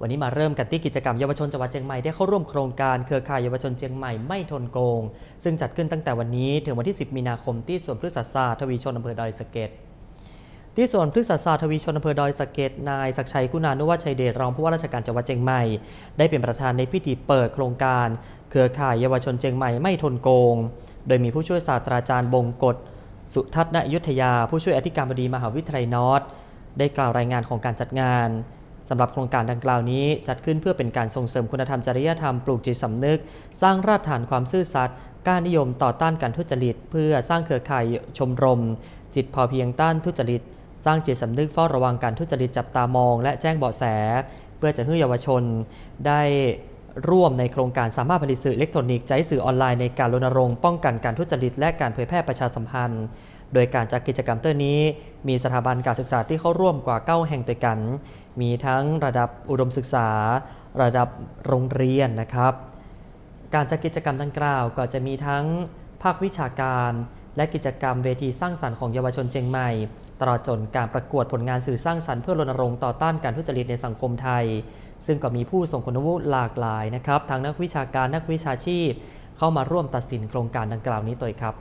วันนี้มาเริ่มกันที่กิจกรรมเยาวชนจังหวัดเชียงใหม่ได้เข้าร่วมโครงการเครือข่ายเยาวชนเชียงใหม่ไม่ทนโกง ซึ่งจัดขึ้นตั้งแต่วันนี้ถึงวันที่ 10 มีนาคมที่สวนพฤกษศาสตร์ทวีชนอำเภอดอยสะเก็ดที่สวนพฤกษศาสตร์ทวีชนอำเภอดอยสะเก็ดนายศักชัยคุณานุวัชชัยเดชรองผู้ว่าราชการจังหวัดเชียงใหม่ ได้เป็นประธานในพิธีเปิดโครงการ เครือข่ายเยาวชนเชียงใหม่ไม่ทนโกง โดยมีผู้ช่วยศาสตราจารย์บงกฎสุทัศนอยุทธยา ผู้ช่วยอธิการบดีมหาวิทยาลัยนอร์ทได้กล่าวรายงานของการจัดงาน สำหรับโครงการดังกล่าวนี้จัดขึ้นเพื่อเป็นการส่งเสริมคุณธรรมจริยธรรมปลูกจิตสำนึก สร้างรากฐานความซื่อสัตย์การนิยมต่อต้านการทุจริต เพื่อสร้างเครือข่ายชมรม จิตพอเพียงต้านทุจริต สร้างจิตสำนึกเฝ้าระวังการทุจริตจับตามอง และแจ้งเบาะแส เพื่อจะให้เยาวชนได้ ร่วมในโครงการสามารถผลิตสื่ออิเล็กทรอนิกส์ใช้สื่อออนไลน์ในการรณรงค์ป้องกันการทุจริตและการเผยแพร่ประชาสัมพันธ์ โดยการจัดกิจกรรมเตอร์นี้ มีสถาบันการศึกษาที่เข้าร่วมกว่า 9 แห่งด้วยกัน มีทั้งระดับอุดมศึกษา ระดับโรงเรียนนะครับ การจัดกิจกรรมดังกล่าวก็จะมีทั้งภาควิชาการ และกิจกรรมเวทีสร้างสรรค์ของเยาวชนเชียงใหม่ ตลอดจนการประกวดผลงานสื่อสร้างสรรค์เพื่อรณรงค์ต่อต้านการทุจริตในสังคมไทย ซึ่งก็มีผู้ทรงคุณวุฒิหลากหลายนะครับทั้งนักวิชาการนักวิชาชีพ เข้ามาร่วมตัดสินโครงการดังกล่าวนี้ตัวครับ